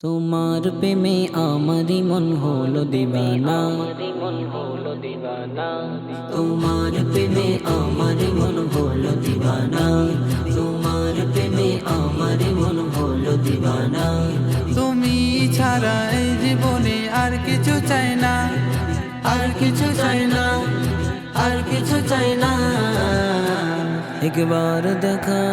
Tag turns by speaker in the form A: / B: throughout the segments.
A: তোমার প্রেমে আমারই মন হলো দিবানা। তোমার প্রেমে আমারই মন হলো দিবানা। তোমার প্রেমে আমারই মন হলো দিবানা।
B: তুমি ছাড়া এই জীবনে আর কিছু চাই না।
A: আর কিছু চাই না। আর কিছু চাই না। একবার দেখা।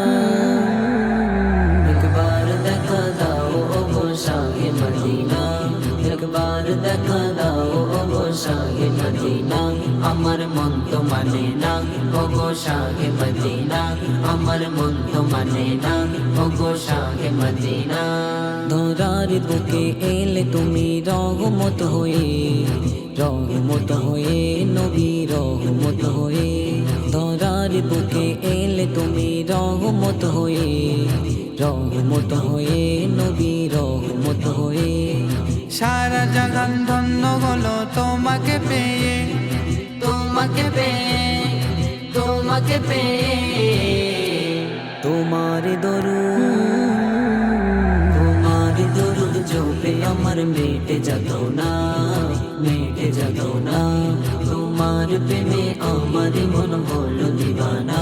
A: দেখা দাও ও গো শাহে মদিনা, আমার মন তো মানে না, ও গো শাহে মদিনা, আমার মন তো মানে না, ও গো শাহে মদিনা। ধরার বুকে এলে তুমি রহমত হয়ে রহমত হয়ে, নবী রহমত হয়ে। ধরার বুকে এলে তুমি রহমত হয়ে রহমত হয়ে, নবী রহমত হয়ে।
B: সারা জাগান ধন্য হলো তোমাকে পেয়ে।
A: তোমাকে পেয়ে তোমাকে পেয়ে। তোমার দরু তোমার দরুদ জোপে আমার মেটে যেত না মেটে যেত না। তোমার প্রেমে আমার মন হলো দিবানা।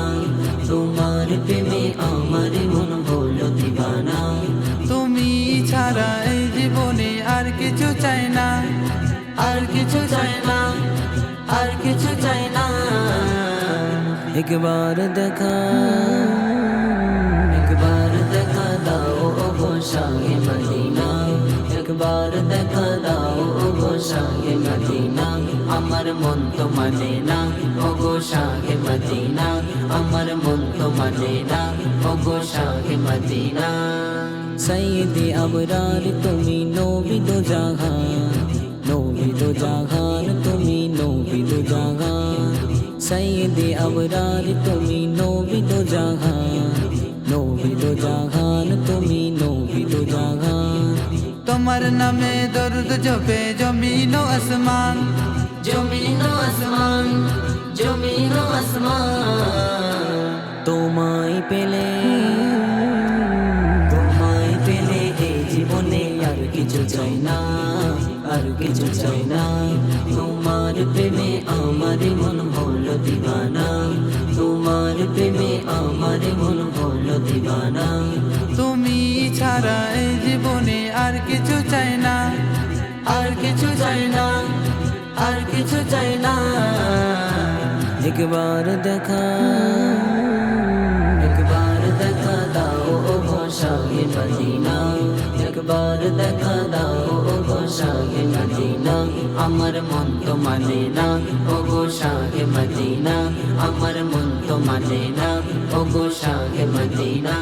B: আর কিছু চাই না,
A: আর কিছু চাই না। একবার দেখা একবার দেখা দাও ও গো শাহে মদিনা। একবার দেখা দাও ও গো শাহে মদিনা। আমার মন তো মানে না, ও গো শাহে মদিনা। আমার মন তো মানে না, ও গো শাহে মদিনা। সৈয়দে আবরার তুমি নবী সৈয়দে আবরার তুমি নবী দো জাহান নবী জাহান তুমি নবী দো জাহান
B: তোমার নামে দরুদ জপে জমিন আসমান
A: জমিন আসমান জমিন আসমান তোমায় পেলে তোমায় পেলে এই জীবনে আর কিছু চাই না আর কিছু চাই না। তোমার প্রেমে আমার মন হলো দিবানা। তোমার প্রেমে আমার মন হলো দিবানা।
B: তুমি ছাড়া এই জীবনে আর কিছু চাই না।
A: আর কিছু চাই না। আর কিছু চাই না। একবার দেখা। একবার দেখা দাও ও গোসাগে মদিনা একবার দেখা দাও। আমার মন তো মানে না ও শাহে মদিনা আমার মন তো মানে না ও শাহে মদিনা